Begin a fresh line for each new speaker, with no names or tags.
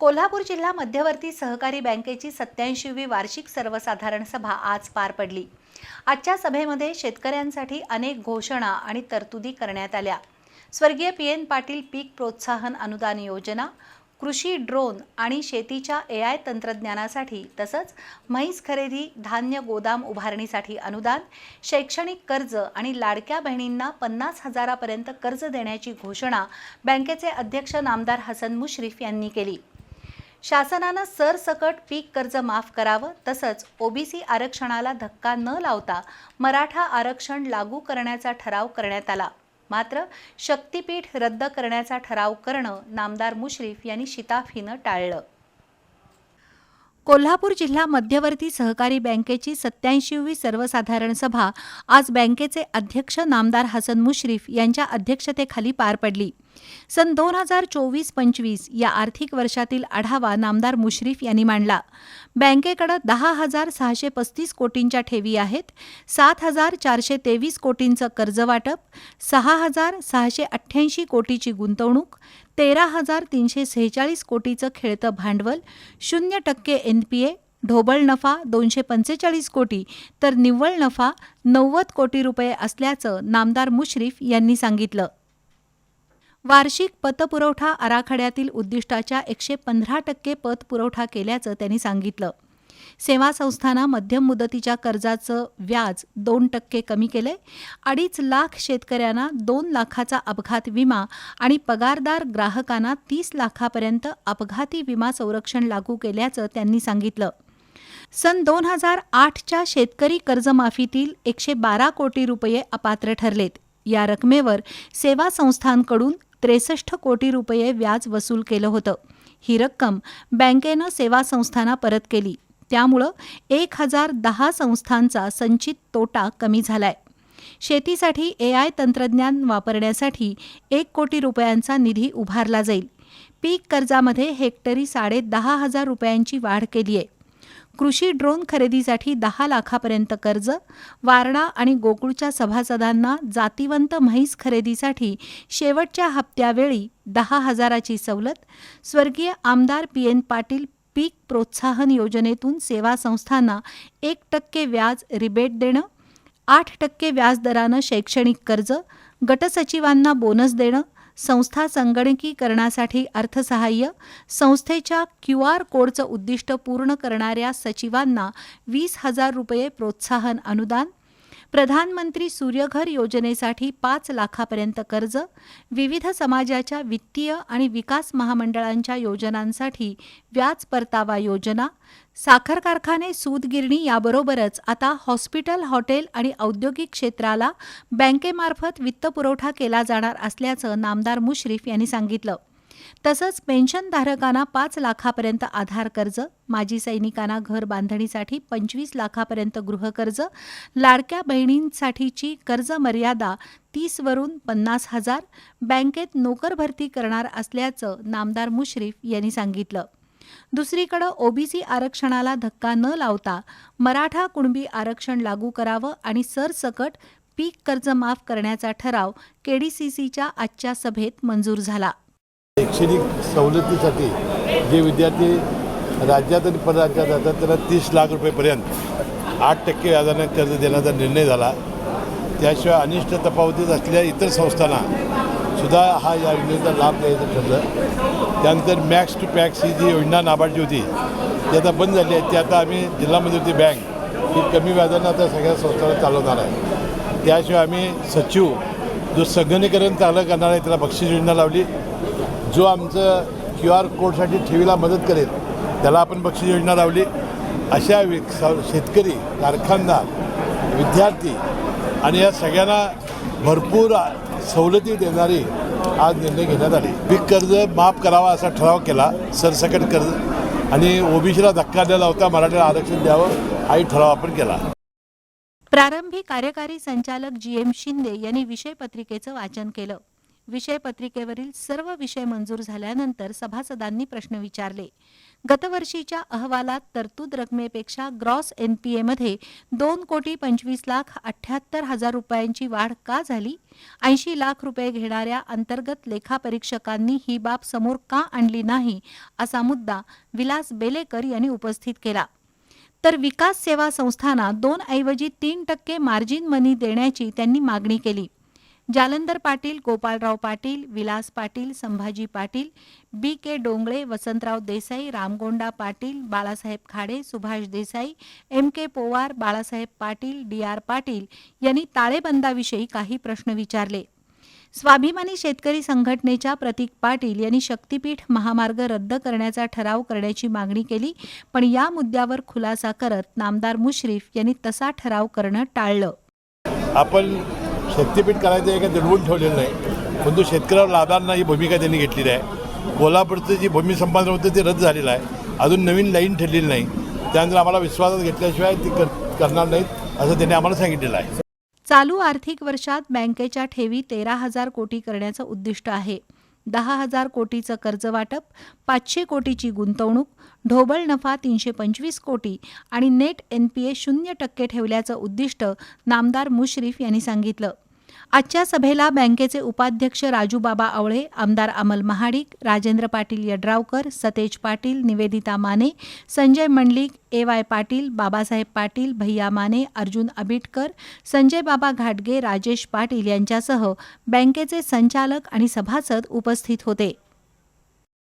कोल्हापूर जिल्हा मध्यवर्ती सहकारी बँकेची सत्याऐंशीवी वार्षिक सर्वसाधारण सभा आज पार पडली. आजच्या सभेमध्ये शेतकऱ्यांसाठी अनेक घोषणा आणि तरतुदी करण्यात आल्या. स्वर्गीय पी एन पाटील पीक प्रोत्साहन अनुदान योजना कृषी ड्रोन आणि शेतीच्या ए आय तंत्रज्ञानासाठी तसंच म्हैस खरेदी धान्य गोदाम उभारणीसाठी अनुदान शैक्षणिक कर्ज आणि लाडक्या बहिणींना पन्नास हजारापर्यंत कर्ज देण्याची घोषणा बँकेचे अध्यक्ष नामदार हसन मुश्रीफ यांनी केली. शासनानं सरसकट पीक कर्ज माफ करावं तसंच ओबीसी आरक्षणाला धक्का न लावता मराठा आरक्षण लागू करण्याचा ठराव करण्यात आला. मात्र शक्तीपीठ रद्द करण्याचा ठराव करणं नामदार मुश्रीफ यांनी शिताफीनं टाळलं. कोल्हापूर जिल्हा मध्यवर्ती सहकारी बँकेची सत्याऐंशीवी सर्वसाधारण सभा आज बँकेचे अध्यक्ष नामदार हसन मुश्रीफ यांच्या अध्यक्षतेखाली पार पडली. सन दोन हजार चोवीस पंचवीस या आर्थिक वर्षातील आढावा नामदार मुश्रीफ यांनी मांडला. बँकेकडे दहा हजार सहाशे पस्तीस कोटींच्या ठेवी आहेत सात हजार चारशे तेवीस कोटींचं कर्जवाटप सहा हजार सहाशे अठ्ठ्याऐंशी कोटीची गुंतवणूक तेरा हजार तीनशे सेहेचाळीस कोटीचं खेळतं भांडवल शून्य टक्के एन पी ए ढोबळ नफा दोनशे पंचेचाळीस कोटी तर निव्वळ नफा नव्वद कोटी रुपये असल्याचं नामदार मुश्रीफ यांनी सांगितलं. वार्षिक पतपुरवठा आराखड्यातील उद्दिष्टाच्या एकशे पंधरा टक्के पतपुरवठा केल्याचं त्यांनी सांगितलं. सेवा संस्थांना मध्यम मुदतीच्या कर्जाचं व्याज दोन टक्के कमी केलंय. अडीच लाख शेतकऱ्यांना दोन लाखाचा अपघात विमा आणि पगारदार ग्राहकांना तीस लाखापर्यंत अपघाती विमा संरक्षण लागू केल्याचं त्यांनी सांगितलं. सन दोन हजार आठच्या शेतकरी कर्जमाफीतील एकशे बारा कोटी रुपये अपात्र ठरलेत. या रकमेवर सेवा संस्थांकडून त्रेसष्ट कोटी रुपये व्याज वसूल केलं होतं. ही रक्कम बँकेनं सेवा संस्थांना परत केली. त्यामुळं एक हजार दहा संस्थांचा संचित तोटा कमी झालाय. शेतीसाठी ए आय तंत्रज्ञान वापरण्यासाठी एक कोटी रुपयांचा निधी उभारला जाईल. पीक कर्जामध्ये हेक्टरी साडे दहा हजार रुपयांची वाढ केली आहे कृषी ड्रोन खरेदीसाठी दहा लाखापर्यंत कर्ज वारणा आणि गोकुळच्या सभासदांना जातीवंत म्हैस खरेदीसाठी शेवटच्या हप्त्यावेळी दहा हजाराची सवलत स्वर्गीय आमदार पी एन पाटील पीक प्रोत्साहन योजनेतून सेवा संस्थांना एक टक्के व्याज रिबेट देणं आठ टक्के व्याजदरानं शैक्षणिक कर्ज गटसचिवांना बोनस देणं संस्था संगणकीकरणासाठी अर्थसहाय्य संस्थेच्या क्यू आर कोडचं उद्दिष्ट पूर्ण करणाऱ्या सचिवांना वीस हजार रुपये प्रोत्साहन अनुदान प्रधानमंत्री सूर्यघर योजनेसाठी पाच लाखापर्यंत कर्ज विविध समाजाच्या वित्तीय आणि विकास महामंडळांच्या योजनांसाठी व्याज परतावा योजना साखर कारखाने सूतगिरणी याबरोबरच आता हॉस्पिटल हॉटेल आणि औद्योगिक क्षेत्राला बँकेमार्फत वित्तपुरवठा केला जाणार असल्याचं नामदार मुश्रीफ यांनी सांगितलं. तसंच पेन्शनधारकांना पाच लाखापर्यंत आधार कर्ज माजी सैनिकांना घर बांधणीसाठी पंचवीस लाखापर्यंत गृहकर्ज लाडक्या बहिणींसाठीची कर्ज मर्यादा तीसवरून पन्नास हजार बँकेत नोकर भरती करणार असल्याचं नामदार मुश्रीफ यांनी सांगितलं. दुसरीकडे ओबीसी आरक्षणाला धक्का न लावता मराठा कुणबी आरक्षण लागू करावं आणि सरसकट पीक कर्ज माफ करण्याचा ठराव केडीसीसीच्या आजच्या सभेत मंजूर झाला.
शैक्षणिक सवलतीसाठी जे विद्यार्थी राज्यात आणि परराज्यात जातात त्यांना तीस लाख रुपयेपर्यंत आठ टक्के व्याजाने कर्ज देण्याचा निर्णय झाला. त्याशिवाय अनिष्ट तफावतीत असलेल्या इतर संस्थांना सुद्धा हा या योजनेचा लाभ द्यायचं ठरलं. त्यानंतर मॅक्स टू पॅक्स ही जी योजना नाबार्डची होती ती आता बंद झाली आहे. ती आता आम्ही जिल्हा मध्यवर्ती बँक ही कमी व्याजानं आता सगळ्या संस्थांना चालवणार आहे. त्याशिवाय आम्ही सचिव जो संगणीकरण चालू करणार आहे त्याला बक्षीस योजना लावली. जो आमचं क्यू आर कोडसाठी ठेवीला मदत करेल त्याला आपण बक्षीस योजना लावली. अशा वि शेतकरी कारखानदार विद्यार्थी आणि या सगळ्यांना भरपूर सवलती देणारी आज निर्णय घेण्यात आले. पीक कर्ज माफ करावा असा ठराव केला सरसकट कर्ज आणि ओबीसीला धक्का न लावता मराठीला आरक्षण द्यावं हाही ठराव आपण केला.
प्रारंभी कार्यकारी संचालक जी एम शिंदे यांनी विषय पत्रिकेचं वाचन केलं. विषयपत्रिकेवरील सर्व विषय मंजूर झाल्यानंतर सभासदांनी प्रश्न विचारले. गतवर्षीच्या अहवालात तरतूद रकमेपेक्षा ग्रॉस एनपीएमध्ये दोन कोटी पंचवीस लाख अठ्ठ्याहत्तर हजार रुपयांची वाढ का झाली? ऐंशी लाख रुपये घेणाऱ्या अंतर्गत लेखापरीक्षकांनी ही बाब समोर का आणली नाही? असा मुद्दा विलास बेलेकर यांनी उपस्थित केला. तर विकास सेवा संस्थांना दोन ऐवजी तीन टक्के मार्जिन मनी देण्याची त्यांनी मागणी केली. Jalandhar Patil Gopalrao Patil Vilas Patil Sambhaji Patil B K Dongale Vasantrao Desai Ramgonda Patil Balasaheb Khade Subhash Desai M K Powar Balasaheb Patil D R Patil यांनी ताळेबंदाविषयी काही प्रश्न विचारले. स्वाभिमानी शेतकरी संघटनेच्या प्रतीक पाटील यांनी शक्तीपीठ महामार्ग रद्द करण्याचा ठराव करण्याची मागणी केली पण या मुद्द्यावर खुलासा करत नामदार मुश्रीफ यांनी तसा ठराव करणं टाळलं.
आपण शक्तीपीठ करायचं काय दडवून ठेवलेलं नाही. परंतु शेतकऱ्यावर लादांना ही भूमिका त्यांनी घेतलेली आहे. कोल्हापूरचं जी भूमी संपादन होतं ते रद्द झालेलं आहे. अजून नवीन लाईन ठरलेली नाही. त्यानंतर आम्हाला विश्वासात घेतल्याशिवाय ती कर करणार नाहीत असं त्यांनी आम्हाला सांगितलेलं आहे.
चालू आर्थिक वर्षात बँकेच्या ठेवी तेरा हजार कोटी करण्याचं उद्दिष्ट आहे. दहा हजार कोटीचं कर्ज वाटप पाचशे कोटीची गुंतवणूक ढोबळ नफा तीनशे पंचवीस कोटी आणि नेट एन पी ए शून्य टक्के ठेवल्याचं उद्दिष्ट नामदार मुश्रीफ यांनी सांगितलं. आजच्या सभेला बँकेचे उपाध्यक्ष राजूबाबा आवळे आमदार अमल महाडिक राजेंद्र पाटील यड्रावकर सतेज पाटील निवेदिता माने संजय मंडलिक ए वाय पाटील बाबासाहेब पाटील भैया माने अर्जुन अबिटकर संजय बाबा घाटगे राजेश पाटील यांच्यासह बँकेचे संचालक आणि सभासद उपस्थित होते.